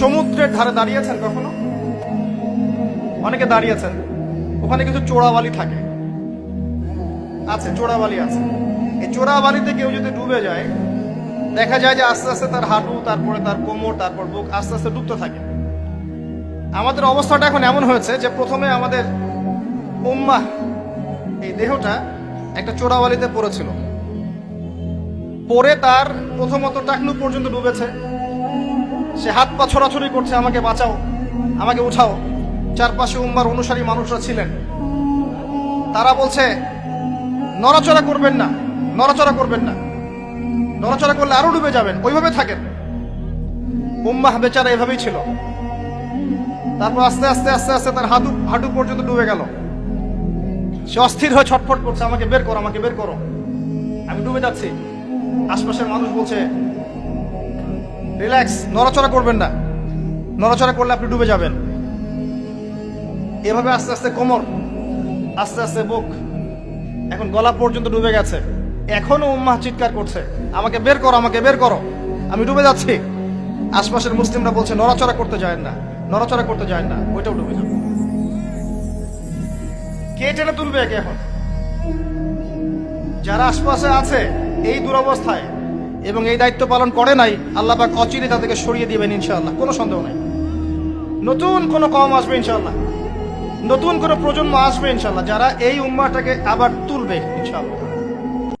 সমুদ্রের ধারে দাঁড়িয়েছেন কখনো? অনেকে দাঁড়িয়েছেন। ওখানে কিছু চোরাবালি থাকে। আছে, চোরাবালি আছে। এই চোরাবালিতে কেউ যদি ডুবে যায়, দেখা যায় যে আস্তে আস্তে তার হাঁটু, তারপরে তার কোমর, তারপর বুক আস্তে আস্তে ডুবতে থাকে। আমাদের অবস্থাটা এখন এমন হয়েছে যে প্রথমে আমাদের উম্মাহ, এই দেহটা একটা চোরাবালিতে পড়েছিল। পরে তার প্রথমত টাকলু পর্যন্ত ডুবেছে। সে হাত পা ছোড়াছড়ি করছে, আমাকে বাঁচাও, আমাকে উঠাও। চারপাশে উম্মার অনুসারী মানুষরা ছিলেন। তারা বলছে, নড়াচড়া করবেন না, নড়াচড়া করবেন না। নড়াচড়া করলে আরও ডুবে যাবেন, ওইভাবে থাকেন। উম্মাহ বেচারা এভাবেই ছিল। তারপর আস্তে আস্তে আস্তে আস্তে তার হাঁটু হাঁটু পর্যন্ত ডুবে গেল। সে অস্থির হয়ে ছটফট করছে, আমাকে বের করো, আমাকে বের করো। আমি ডুবে যাচ্ছি। আশপাশের মানুষ বলছে রিল্যাক্স নড়াচড়া করবেন না। নড়াচড়া করলে আপনি ডুবে যাবেন। এভাবে আস্তে আস্তে কোমর, আস্তে আস্তে বুক। এখন গলা পর্যন্ত ডুবে গেছে। এখনও উম্মাহ চিৎকার করছে। আমাকে বের করো, আমাকে বের করো। আমি ডুবে যাচ্ছি। আশপাশের মুসলিমরা বলছে, নড়াচড়া করতে যায় না। নড়াচড়া করতে যায় না। ওইটাও ডুবে যাবে। কে টেনে তুলবে এখন? যারা আশপাশে আছে, এই দুরবস্থায় এবং এই দায়িত্ব পালন করে নাই, আল্লাহ পাক অচিরে তাদেরকে সরিয়ে দিবেন ইনশাআল্লাহ। কোনো সন্দেহ নাই। নতুন কোনো কম আসবে ইনশাআল্লাহ। নতুন কোনো প্রজন্ম আসবে ইনশাআল্লাহ, যারা এই উম্মাটাকে আবার তুলবে ইনশাআল্লাহ।